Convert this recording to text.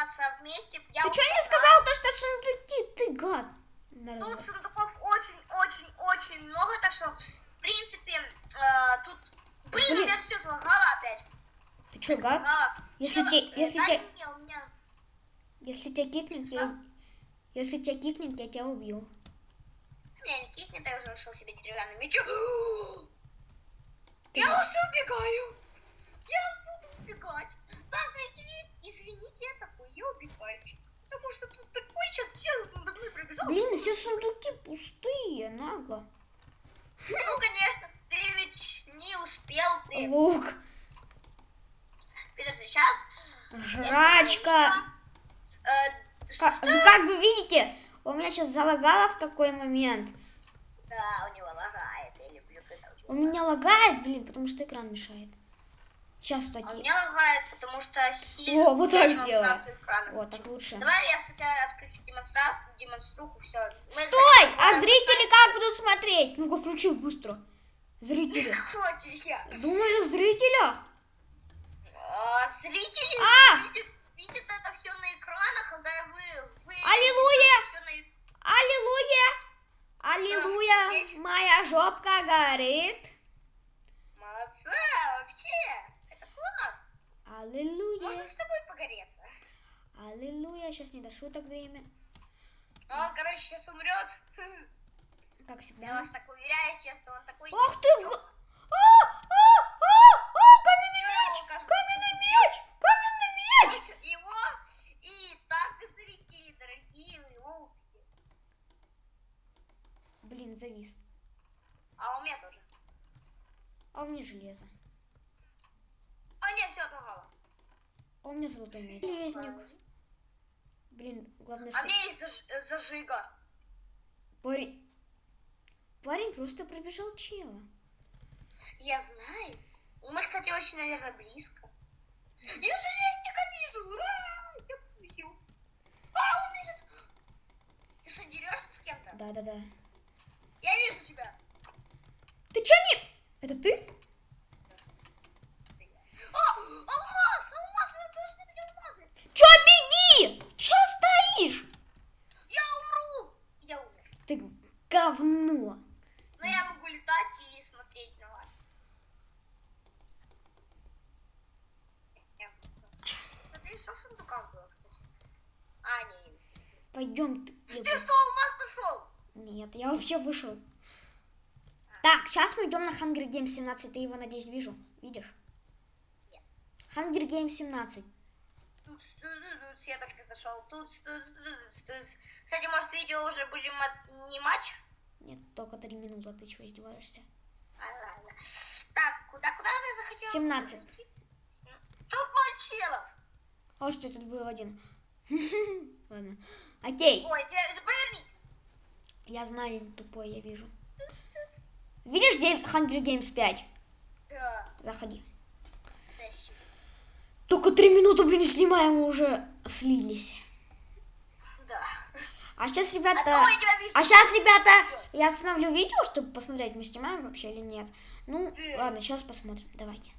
сниматься вместе. Я Ты что не сказал то, что сундуки? Ты гад. Тут Мерзавец. сундуков очень-очень-очень много, так что, в принципе, э, тут... Блин, у Блин. меня все залагало опять. Ты что, гад? А, Если чё, те- э, если у меня... Если тебя кикнет, я... Если тебя кикнет, я тебя убью. Меня не киснет, я уже нашел себе деревянный меч. Я уже убегаю. Я буду убегать. Да, зрители, извините, я такой, я убегаю. Потому что тут такой сейчас человек надо мной пробежал. Блин, все сундуки пустые, нагло. Ну, конечно, ты ведь не успел, ты. Лук, Подожди, сейчас... жрачка. Э, Как, ну, как вы видите, у меня сейчас залагало в такой момент. Да, у него лагает, я люблю, когда у него У меня лагает, блин, потому что экран мешает. Сейчас А у такие. меня лагает, потому что сильно О, вот так экрана Вот, так лучше. Давай я сначала отключу демонстрацию, демонструку, все. Стой! А зрители как будут смотреть? Ну-ка, включи быстро. Зрители. Думаю, в зрителях. А, зрители А! видят, видят это все на экранах, когда вы... вы Аллилуйя! на- Аллилуйя! Аллилуйя! Моя жопка горит. Молодца, вообще. Класс. Можно Аллилуйя! с тобой погореться. Аллилуйя! Сейчас не до шуток время. А Он, короче, сейчас умрет. Как Я всегда. вас так уверяю, честно, он такой... Ах ты! А! А! А! А! Каменный мяч! Каменный мяч! Каменный мяч! Его и так, зрители дорогие, вы его убили. Блин, завис. А у меня тоже. А у меня железо. А не, все отлагало. А у меня золотой мяч. Железник. Блин, главное, А что... у меня есть заж- зажига. Парень... Парень просто пробежал чела. Я знаю. Мы, кстати, очень, наверное, близко. Я железника вижу. А, Я пустил. А, он бежит. Ты что, дерешься с кем-то? Да-да-да. Я вижу тебя. Ты чё не... Это ты? А, алмаз, алмаз, я должен быть алмазы. Чё, беги! Чё стоишь? Я умру. Я умер. Ты говно. Но я могу летать и смотреть на вас. Я- Смотри, что в сундуках было, кстати. А, не. Пойдем. Ты... Ты что, алмаз нашел? Нет, я вообще вышел. Так, сейчас мы идем на Hunger Games 17. Ты его, надеюсь, вижу. Видишь? Нет. Hunger Games 17. Тут, тут, тут, тут, я только зашел. Тут, тут, тут, тут. Кстати, может, видео уже будем отнимать? Нет, только три минуты. Ты что, издеваешься? А, ладно. Так, куда, куда ты захотел? 17. Тут ноль челов. А что, тут был один? Ладно. Окей. Ой, повернись. Я знаю, тупой, я вижу. Видишь, где Hunger Games 5? Да, Заходи. Только три минуты, блин, снимаем, мы уже слились. А сейчас, А ребята... А сейчас, ребята, я остановлю видео, чтобы посмотреть, мы снимаем вообще или нет. Ну, Да. ладно, сейчас посмотрим. Давайте.